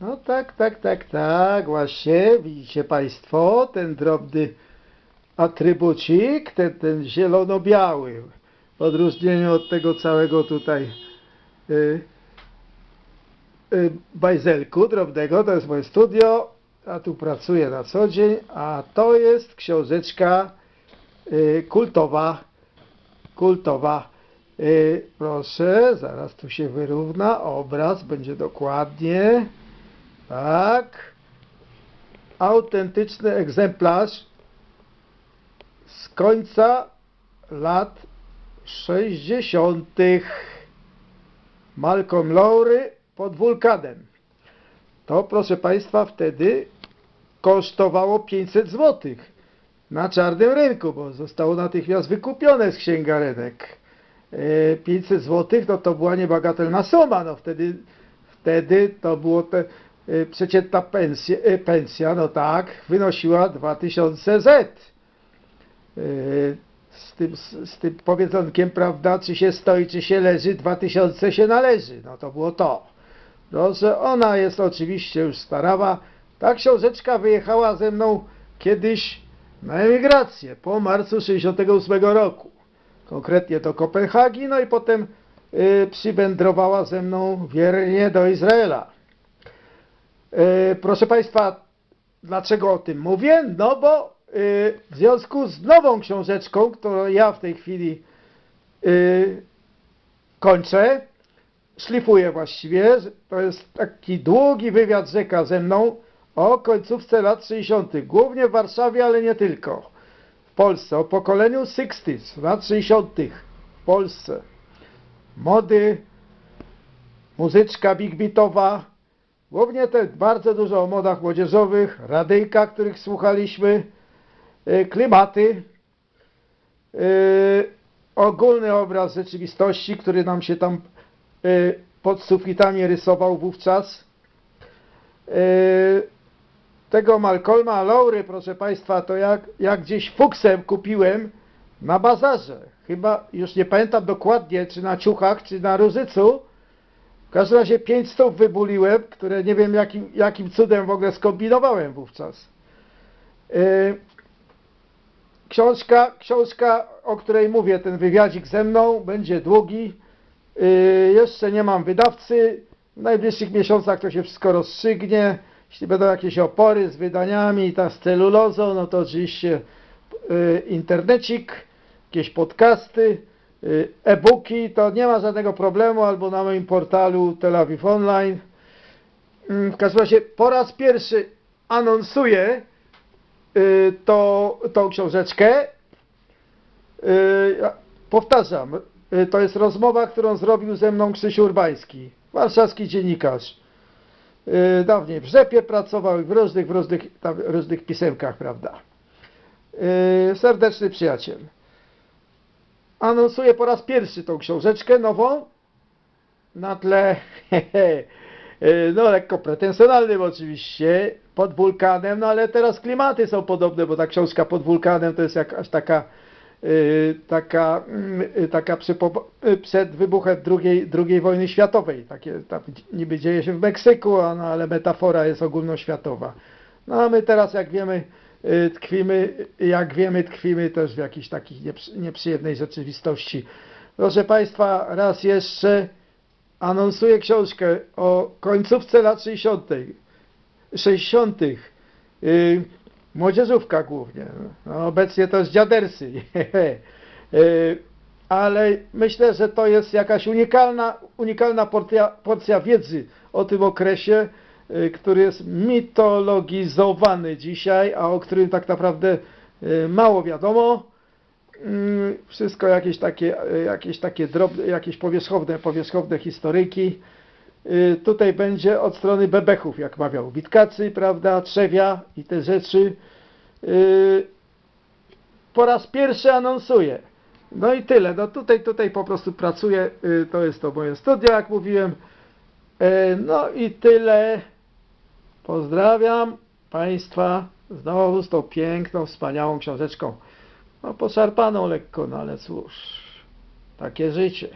No tak, tak, tak, tak, właśnie, widzicie Państwo, ten drobny atrybucik, ten, ten zielono-biały, w odróżnieniu od tego całego tutaj y, y, bajzelku drobnego, to jest moje studio, a tu pracuję na co dzień, a to jest książeczka y, kultowa, kultowa. Y, proszę, zaraz tu się wyrówna obraz, będzie dokładnie. Tak. Autentyczny egzemplarz z końca lat 60. Malcolm Lowry pod wulkanem. To, proszę Państwa, wtedy kosztowało 500 zł na czarnym rynku, bo zostało natychmiast wykupione z księgarenek. E, 500 zł no to była niebagatelna suma. No wtedy, wtedy to było te, e, przeciętna pensja, e, pensja, no tak, wynosiła 2000 Z. E, Z tym, z, tym powiedzonkiem, prawda, czy się stoi, czy się leży, 2000 się należy. No to było to. Proszę, ona jest oczywiście już starawa. Ta książeczka wyjechała ze mną kiedyś na emigrację po marcu 68 roku. Konkretnie do Kopenhagi, no i potem y, przywędrowała ze mną wiernie do Izraela. Y, proszę Państwa, dlaczego o tym mówię? No bo y, w związku z nową książeczką, którą ja w tej chwili y, kończę, szlifuję właściwie, to jest taki długi wywiad rzeka ze mną o końcówce lat 60., głównie w Warszawie, ale nie tylko. W Polsce, o pokoleniu 60s, lat 60. w Polsce. Mody, muzyczka big beatowa, głównie te bardzo dużo o modach młodzieżowych, radyjka, których słuchaliśmy, y, klimaty, y, ogólny obraz rzeczywistości, który nam się tam y, pod sufitami rysował wówczas. Tego Malcolma Lowry, proszę Państwa, to jak, jak gdzieś fuksem kupiłem na bazarze. Chyba, już nie pamiętam dokładnie, czy na ciuchach, czy na różycu. W każdym razie 5 stów wybuliłem, które nie wiem jakim, jakim cudem w ogóle skombinowałem wówczas. Y, Książka, książka, o której mówię, ten wywiadzik ze mną, będzie długi. Yy, jeszcze nie mam wydawcy. W najbliższych miesiącach to się wszystko rozstrzygnie. Jeśli będą jakieś opory z wydaniami, ta z celulozą, no to oczywiście yy, internecik, jakieś podcasty, e-booki, to nie ma żadnego problemu, albo na moim portalu Tel Aviv Online. Yy, W każdym razie po raz pierwszy anonsuję yy, to, tą książeczkę. Ja Powtarzam, to jest rozmowa, którą zrobił ze mną Krzysiu Urbański, warszawski dziennikarz. Dawniej w Rzepie pracował w różnych, w różnych, tam, różnych pisemkach, prawda. Serdeczny przyjaciel. Anonsuję po raz pierwszy tą książeczkę nową na tle yy, no lekko pretensjonalnym oczywiście, pod wulkanem, no ale teraz klimaty są podobne, bo ta książka pod wulkanem to jest jakaś taka y, taka, mm, y, taka przy, y, przed wybuchem II, II wojny światowej. Takie tam niby dzieje się w Meksyku, no, ale metafora jest ogólnoświatowa. No a my teraz jak wiemy, tkwimy, jak wiemy, tkwimy też w jakiejś takiej nieprzy, nieprzyjemnej rzeczywistości. Proszę Państwa, raz jeszcze anonsuję książkę o końcówce lat 60. 60. Yy, młodzieżówka głównie. No, obecnie to jest dziadersy. yy, ale myślę, że to jest jakaś unikalna, unikalna porcja, porcja wiedzy o tym okresie, który jest mitologizowany dzisiaj, a o którym tak naprawdę yy, mało wiadomo. Mm, Wszystko jakieś takie, yy, jakieś takie drobne, jakieś powierzchowne, powierzchowne historyjki. Y, Tutaj będzie od strony bebechów, jak mawiał, Witkacy, prawda, Trzewia i te rzeczy. Y, Po raz pierwszy anonsuję. No i tyle. No tutaj, tutaj po prostu pracuję. y, To jest to moje studio, jak mówiłem. No i tyle. Pozdrawiam Państwa znowu z tą piękną, wspaniałą książeczką. No poszarpaną lekko, no ale cóż, takie życie.